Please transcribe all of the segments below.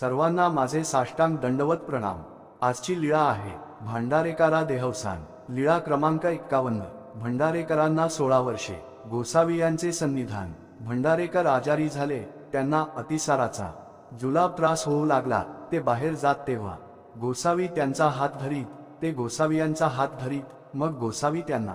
सर्वांना माझे साष्टांग दंडवत प्रणाम. आजची लीळा आहे. भांडारेकारा देहवसान. लीळा क्रमांक एक्कावन्न. भंडारेकरांना सोळा वर्षे. गोसावी यांचे सन्निधान. भंडारेकर आजारी झाले त्यांना अतिसाराचा. जुलाब त्रास होऊ लागला ते बाहेर जात तेव्हा. गोसावी त्यांचा हात धरीत ते गोसावी यांचा हात धरीत मग गोसावी त्यांना.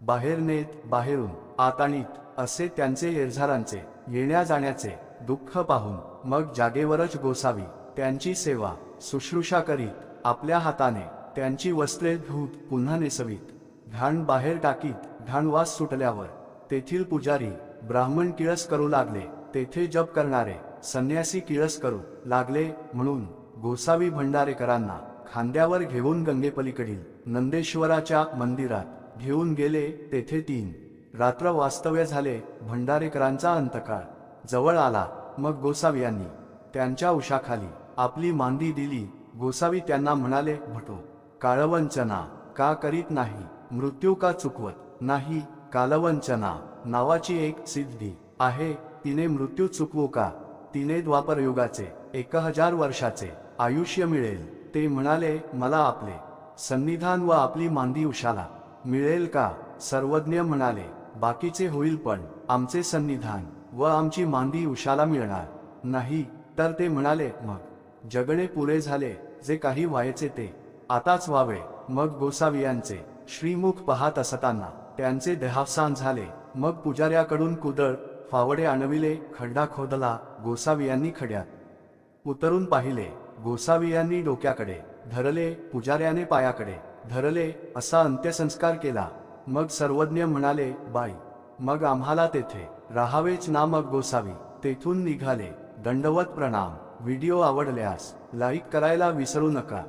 बाहेर नेत बाहेरून आताणीत असे त्यांचे एरझारांचे येण्या जाण्याचे दुःख पाहून. मग जागेवरच गोसावी त्यांची सेवा शुश्रूषा करीत आपल्या हाताने त्यांची वस्त्रे धूत पुन्हा नेसवीत. घाण बाहेर टाकीत घाणवास सुटल्यावर तेथील पुजारी ब्राह्मण किळस करू लागले तेथे जप करणारे संन्यासी किळस करू लागले म्हणून गोसावी भंडारेकरांना खांद्यावर घेऊन गंगेपलीकडील नंदेश्वराच्या मंदिरात घेऊन गेले तेथे तीन. रात्र वास्तव्य झाले भंडारेकरांचा अंतकाळ. जवळ आला मग गोसावी यांनी त्यांच्या उशाखाली आपली मांदी दिली. गोसावी त्यांना म्हणाले भटो काळवंचना का करीत नाही? मृत्यू का चुकवत नाही? कालवंचना नावाची एक सिद्धी आहे. तिने मृत्यू चुकवू का? तिने द्वापर युगाचे एक हजार वर्षाचे आयुष्य मिळेल. ते म्हणाले मला आपले सन्निधान व आपली मांदी उशाला मिळेल का? सर्वज्ञ म्हणाले बाकीचे होईल पण आमचे सन्निधान व आमची मांदी उशाला मिळणार. नाही तर ते म्हणाले मग जगणे पुरे झाले जे काही व्हायचे ते आताच व्हावे. मग गोसावी यांचे श्रीमुख पाहत असताना त्यांचे देहावसान झाले. मग पुजाऱ्याकडून कुदळ फावडे आणविले खड्डा खोदला गोसावी यांनी खड्यात उतरून पाहिले. गोसावी यांनी डोक्याकडे धरले पुजाऱ्याने पायाकडे धरले असा अंत्यसंस्कार केला. मग सर्वज्ञ म्हणाले बाई मग आम्हाला तेथे राहावेच ना मग गोसावी तेथून निघाले. दंडवत प्रणाम. व्हिडिओ आवडल्यास लाईक करायला विसरू नका.